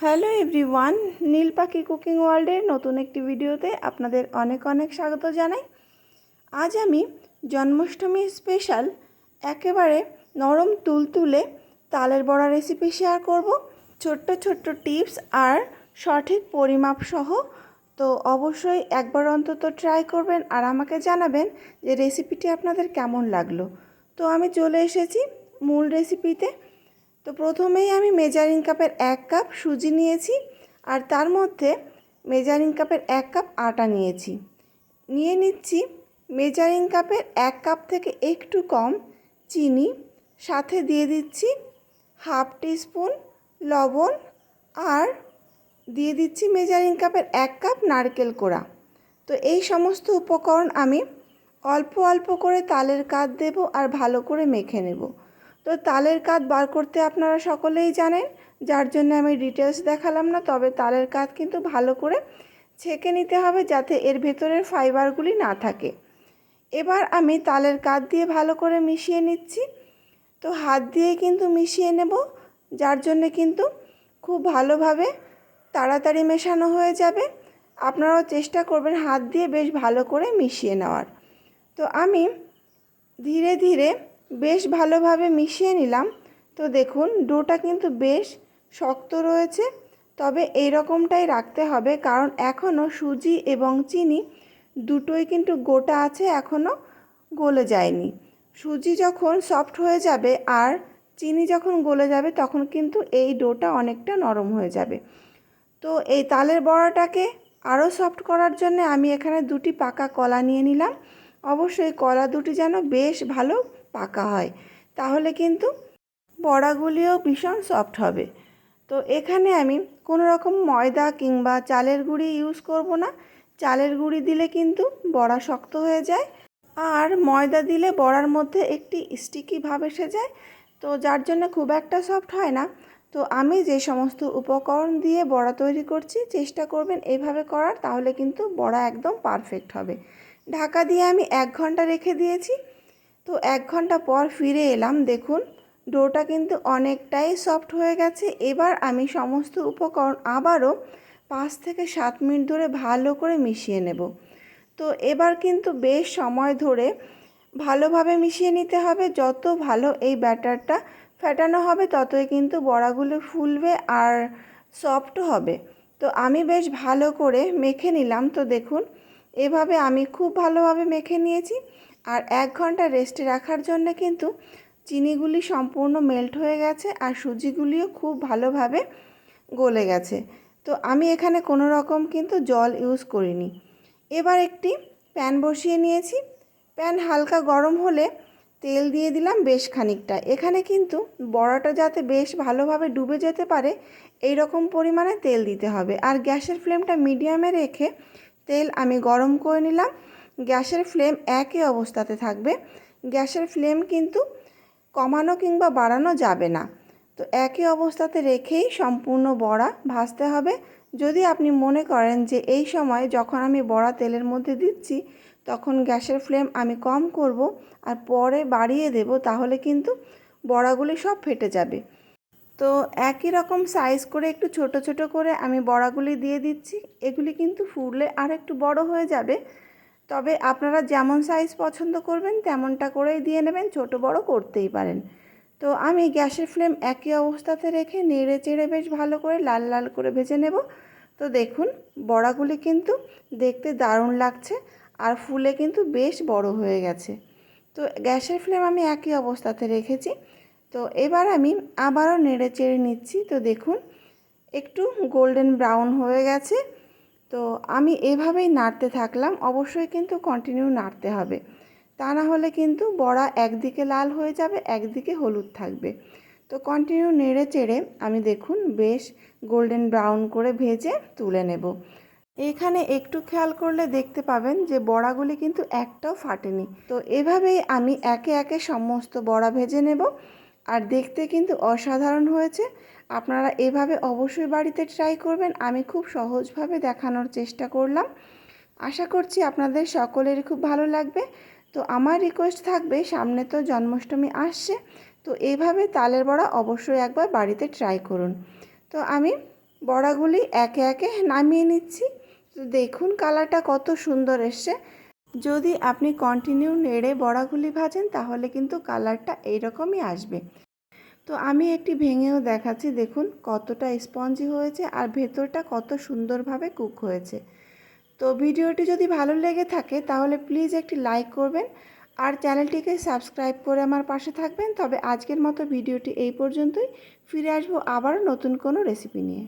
Hello everyone, নীল পাখি cooking ওয়ার্ল্ডের নতুন একটি ভিডিওতে আপনাদের অনেক অনেক স্বাগত জানাই। আজ আমি জন্মাষ্টমী স্পেশাল একেবারে নরম তুলতুলে তালের বড়া রেসিপি শেয়ার করব। ছোট্ট ছোট্ট টিপস আর সঠিক পরিমাপ সহ। তো অবশ্যই একবার অন্তত ট্রাই করবেন আর আমাকে জানাবেন যে রেসিপিটি আপনাদের কেমন লাগল। তো আমি চলে এসেছি মূল রেসিপিতে তো প্রথমেই আমি মেজারিং কাপের এক কাপ সুজি নিয়েছি আর তার মধ্যে মেজারিং কাপের এক কাপ আটা নিয়েছি। নিয়ে নিচ্ছি মেজারিং কাপের এক কাপ থেকে একটু কম চিনি, সাথে দিয়ে দিচ্ছি হাফ টিস্পুন লবণ আর দিয়ে দিচ্ছি মেজারিং কাপের এক কাপ নারকেল কোড়া। তো এই সমস্ত উপকরণ আমি অল্প অল্প করে তালের কাত দেব আর ভালো করে মেখে নেব। তো তালের কাত বার করতে আপনারা সকলেই জানেন, যার জন্য আমি ডিটেলস দেখালাম না, তবে তালের কাত কিন্তু ভালো করে ছেঁকে নিতে হবে যাতে এর ভেতরের ফাইবারগুলি না থাকে। এবার আমি তালের কাত দিয়ে ভালো করে মিশিয়ে নিচ্ছি। তো হাত দিয়ে কিন্তু মিশিয়ে নেব, যার জন্য কিন্তু খুব ভালোভাবে তাড়াতাড়ি মেশানো হয়ে যাবে। আপনারাও চেষ্টা করবেন হাত দিয়ে বেশ ভালো করে মিশিয়ে নেওয়ার। তো আমি ধীরে ধীরে বেশ ভালোভাবে মিশিয়ে নিলাম। তো দেখুন, ডোটা কিন্তু বেশ শক্ত রয়েছে। তবে এই রকমটাই রাখতে হবে, কারণ এখনও সুজি এবং চিনি দুটোই কিন্তু গোটা আছে, এখনও গলে যায়নি। সুজি যখন সফট হয়ে যাবে আর চিনি যখন গলে যাবে, তখন কিন্তু এই ডোটা অনেকটা নরম হয়ে যাবে। তো এই তালের বড়াটাকে আরও সফট করার জন্য আমি এখানে দুটি পাকা কলা নিয়ে নিলাম। অবশ্যই কলা দুটি যেন বেশ ভালো পাকা হয়, তাহলে কিন্তু বড়াগুলিও ভীষণ সফট হবে। তো এখানে আমি কোনো রকম ময়দা কিংবা চালের গুঁড়ি ইউজ করব না। চালের গুঁড়ি দিলে কিন্তু বড়া শক্ত হয়ে যায় আর ময়দা দিলে বড়ার মধ্যে একটি স্টিকি ভাব এসে যায়। তো যার জন্য খুব একটা সফট হয় না। তো আমি যে সমস্ত উপকরণ দিয়ে বড়া তৈরি করছি, চেষ্টা করবেন এভাবে করার, তাহলে কিন্তু বড়া একদম পারফেক্ট হবে। ঢাকা দিয়ে আমি এক ঘণ্টা রেখে দিয়েছি। তো এক ঘণ্টা পর ফিরে এলাম, দেখুন, ডোটা কিন্তু অনেকটাই সফট হয়ে গেছে। এবার আমি সমস্ত উপকরণ আবারও পাঁচ থেকে সাত মিনিট ধরে ভালো করে মিশিয়ে নেব। তো এবার কিন্তু বেশ সময় ধরে ভালোভাবে মিশিয়ে নিতে হবে। যত ভালো এই ব্যাটারটা ফেটানো হবে, ততই কিন্তু বড়াগুলো ফুলবে আর সফট হবে। তো আমি বেশ ভালো করে মেখে নিলাম। তো দেখুন, এভাবে আমি খুব ভালোভাবে মেখে নিয়েছি। আর এক ঘণ্টা রেস্টে রাখার জন্য কিন্তু চিনিগুলি সম্পূর্ণ মেল্ট হয়ে গেছে আর সুজিগুলিও খুব ভালোভাবে গলে গেছে। তো আমি এখানে কোনো রকম কিন্তু জল ইউজ করিনি। এবার একটি প্যান বসিয়ে নিয়েছি। প্যান হালকা গরম হলে তেল দিয়ে দিলাম বেশ খানিকটা। এখানে কিন্তু বড়াটা যাতে বেশ ভালোভাবে ডুবে যেতে পারে এই রকম পরিমাণে তেল দিতে হবে। আর গ্যাসের ফ্লেমটা মিডিয়ামে রেখে তেল আমি গরম করে নিলাম। গ্যাসের ফ্লেম একই অবস্থাতে থাকবে। গ্যাসের ফ্লেম কিন্তু কমানো কিংবা বাড়ানো যাবে না। তো একই অবস্থাতে রেখেই সম্পূর্ণ বড়া ভাজতে হবে। যদি আপনি মনে করেন যে এই সময় যখন আমি বড়া তেলের মধ্যে দিচ্ছি, তখন গ্যাসের ফ্লেম আমি কম করব আর পরে বাড়িয়ে দেব, তাহলে কিন্তু বড়াগুলি সব ফেটে যাবে। তো একই রকম সাইজ করে একটু ছোট ছোট করে আমি বড়াগুলি দিয়ে দিচ্ছি। এগুলি কিন্তু ফুললে আর একটু বড় হয়ে যাবে। তবে আপনারা যেমন সাইজ পছন্দ করবেন, তেমনটা করেই দিয়ে নেবেন, ছোট বড় করতেই পারেন। তো আমি গ্যাসের ফ্লেম একই অবস্থাতে রেখে নেড়ে চেড়ে বেশ ভালো করে লাল লাল করে ভেজে নেব। তো দেখুন, বড়াগুলি কিন্তু দেখতে দারুণ লাগছে আর ফুলে কিন্তু বেশ বড় হয়ে গেছে। তো গ্যাসের ফ্লেম আমি একই অবস্থাতে রেখেছি। তো এবার আমি আবারও নেড়ে চেড়ে নিচ্ছি। তো দেখুন, একটু গোল্ডেন ব্রাউন হয়ে গেছে। তো আমি এভাবেই নাড়তে থাকলাম। অবশ্যই কিন্তু কন্টিনিউ নাড়তে হবে। তা না হলে কিন্তু বড়া একদিকে লাল হয়ে যাবে, একদিকে হলুদ থাকবে। তো কন্টিনিউ নেড়ে চেড়ে আমি দেখুন বেশ গোল্ডেন ব্রাউন করে ভেজে তুলে নেব। এখানে একটু খেয়াল করলে দেখতে পাবেন যে বড়াগুলি কিন্তু একটাও ফাটেনি। তো এভাবেই আমি একে একে সমস্ত বড়া ভেজে নেব। আর দেখতে কিন্তু অসাধারণ হয়েছে। আপনারা এভাবে অবশ্যই বাড়িতে ট্রাই করবেন। আমি খুব সহজভাবে দেখানোর চেষ্টা করলাম। আশা করছি আপনাদের সকলেরই খুব ভালো লাগবে। তো আমার রিকোয়েস্ট থাকবে, সামনে তো জন্মাষ্টমী আসছে, তো এইভাবে তালের বড়া অবশ্যই একবার বাড়িতে ট্রাই করুন। তো আমি বড়াগুলি একে একে নামিয়ে নিচ্ছি। তো দেখুন কালারটা কত সুন্দর এসছে। যদি আপনি কন্টিনিউ নেড়ে বড়াগুলি ভাজেন, তাহলে কিন্তু কালারটা এইরকমই আসবে। তো আমি একটি ভেঙেও দেখাচ্ছি, দেখুন কতটা স্পঞ্জি হয়েছে আর ভেতরটা কত সুন্দরভাবে কুক হয়েছে। তো ভিডিওটি যদি ভালো লেগে থাকে, তাহলে প্লিজ একটি লাইক করবেন আর চ্যানেলটিকে সাবস্ক্রাইব করে আমার পাশে থাকবেন। তবে আজকের মতো ভিডিওটি এই পর্যন্তই। ফিরে আসব আবারও নতুন কোনো রেসিপি নিয়ে।